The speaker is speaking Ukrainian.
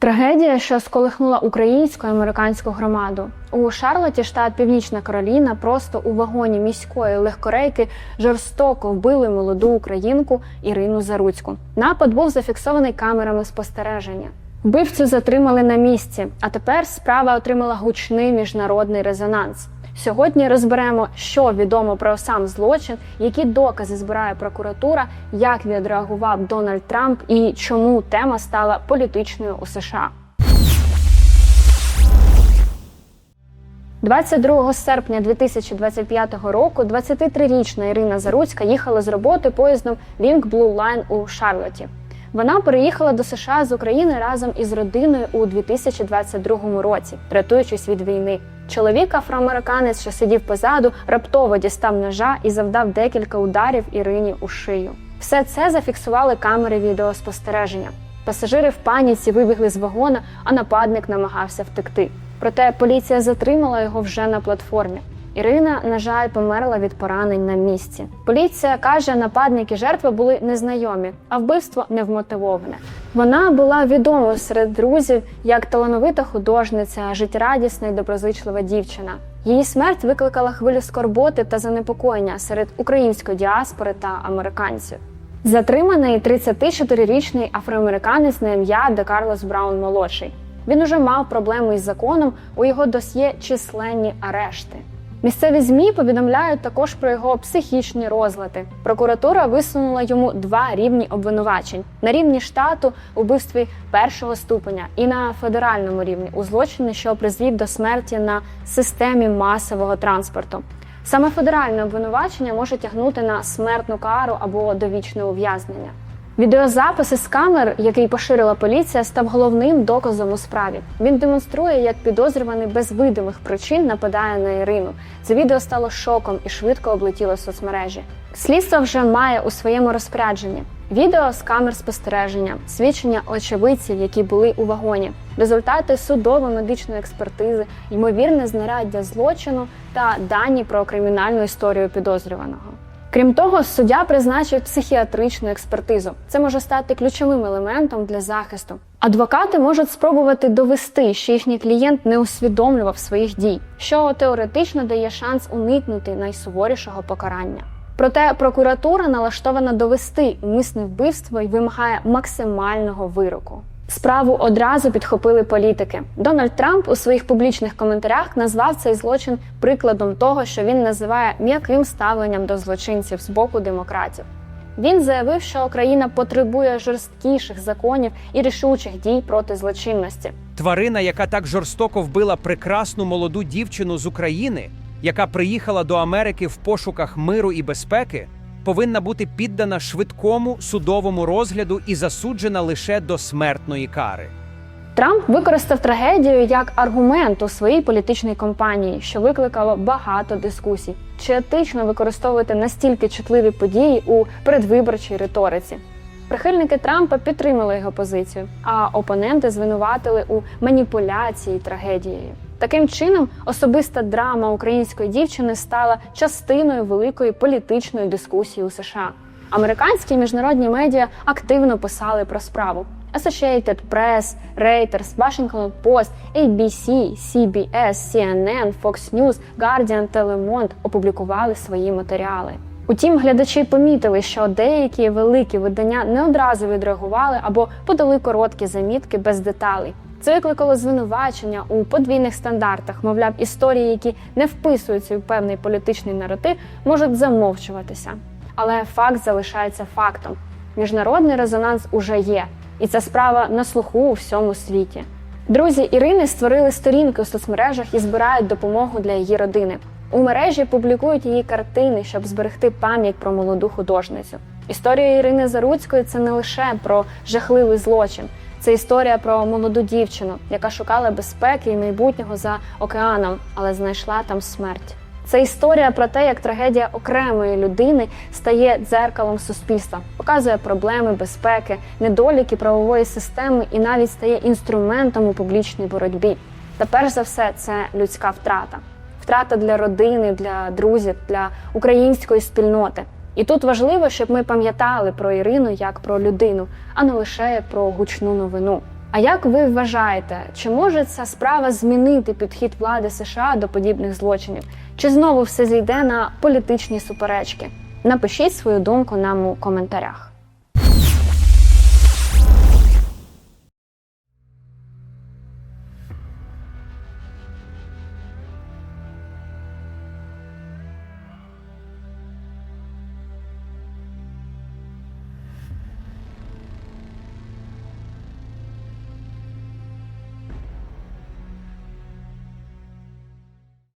Трагедія, що сколихнула українську і американську громаду у Шарлоті, штат Північна Кароліна, просто у вагоні міської легкорейки жорстоко вбили молоду українку Ірину Заруцьку. Напад був зафіксований камерами спостереження. Вбивцю затримали на місці, а тепер справа отримала гучний міжнародний резонанс. Сьогодні розберемо, що відомо про сам злочин, які докази збирає прокуратура, як відреагував Дональд Трамп і чому тема стала політичною у США. 22 серпня 2025 року 23-річна Ірина Заруцька їхала з роботи поїздом Link Blue Line у Шарлоті. Вона переїхала до США з України разом із родиною у 2022 році, рятуючись від війни. Чоловік афроамериканець, що сидів позаду, раптово дістав ножа і завдав декілька ударів Ірині у шию. Все це зафіксували камери відеоспостереження. Пасажири в паніці вибігли з вагона, а нападник намагався втекти. Проте поліція затримала його вже на платформі. Ірина, на жаль, померла від поранень на місці. Поліція каже, нападники жертви були незнайомі, а вбивство невмотивоване. Вона була відома серед друзів як талановита художниця, життєрадісна і доброзичлива дівчина. Її смерть викликала хвилю скорботи та занепокоєння серед української діаспори та американців. Затриманий 34-річний афроамериканець на ім'я Де Карлос Браун молодший. Він уже мав проблеми із законом. У його досьє численні арешти. Місцеві змі повідомляють також про його психічні розлади. Прокуратура висунула йому два рівні обвинувачень на рівні штату у вбивстві першого ступеня і на федеральному рівні у злочині, що призвів до смерті на системі масового транспорту. Саме федеральне обвинувачення може тягнути на смертну кару або довічне ув'язнення. Відеозапис із камер, який поширила поліція, став головним доказом у справі. Він демонструє, як підозрюваний без видимих причин нападає на Ірину. Це відео стало шоком і швидко облетіло соцмережі. Слідство вже має у своєму розпорядженні відео з камер спостереження, свідчення очевидців, які були у вагоні, результати судово-медичної експертизи, ймовірне знаряддя злочину та дані про кримінальну історію підозрюваного. Крім того, суддя призначив психіатричну експертизу. Це може стати ключовим елементом для захисту. Адвокати можуть спробувати довести, що їхній клієнт не усвідомлював своїх дій, що теоретично дає шанс уникнути найсуворішого покарання. Проте прокуратура налаштована довести умисне вбивство і вимагає максимального вироку. Справу одразу підхопили політики. Дональд Трамп у своїх публічних коментарях назвав цей злочин прикладом того, що він називає м'яким ставленням до злочинців з боку демократів. Він заявив, що Україна потребує жорсткіших законів і рішучих дій проти злочинності. Тварина, яка так жорстоко вбила прекрасну молоду дівчину з України, яка приїхала до Америки в пошуках миру і безпеки, повинна бути піддана швидкому судовому розгляду і засуджена лише до смертної кари. Трамп використав трагедію як аргумент у своїй політичній кампанії, що викликало багато дискусій. Чи етично використовувати настільки чутливі події у передвиборчій риториці? Прихильники Трампа підтримали його позицію, а опоненти звинуватили у маніпуляції трагедією. Таким чином, особиста драма української дівчини стала частиною великої політичної дискусії у США. Американські і міжнародні медіа активно писали про справу. Associated Press, Reuters, Washington Post, ABC, CBS, CNN, Fox News, Guardian та Le Monde опублікували свої матеріали. Утім, глядачі помітили, що деякі великі видання не одразу відреагували або подали короткі замітки без деталей. Це викликало звинувачення у подвійних стандартах. Мовляв, історії, які не вписуються у певний політичний наратив, можуть замовчуватися. Але факт залишається фактом. Міжнародний резонанс уже є, і ця справа на слуху у всьому світі. Друзі Ірини створили сторінки у соцмережах і збирають допомогу для її родини. У мережі публікують її картини, щоб зберегти пам'ять про молоду художницю. Історія Ірини Заруцької це не лише про жахливий злочин, це історія про молоду дівчину, яка шукала безпеки і майбутнього за океаном, але знайшла там смерть. Це історія про те, як трагедія окремої людини стає дзеркалом суспільства, показує проблеми безпеки, недоліки правової системи і навіть стає інструментом у публічній боротьбі. Та перш за все, це людська втрата, втрата для родини, для друзів, для української спільноти. І тут важливо, щоб ми пам'ятали про Ірину як про людину, а не лише про гучну новину. А як ви вважаєте, чи може ця справа змінити підхід влади США до подібних злочинів? Чи знову все зійде на політичні суперечки? Напишіть свою думку нам у коментарях.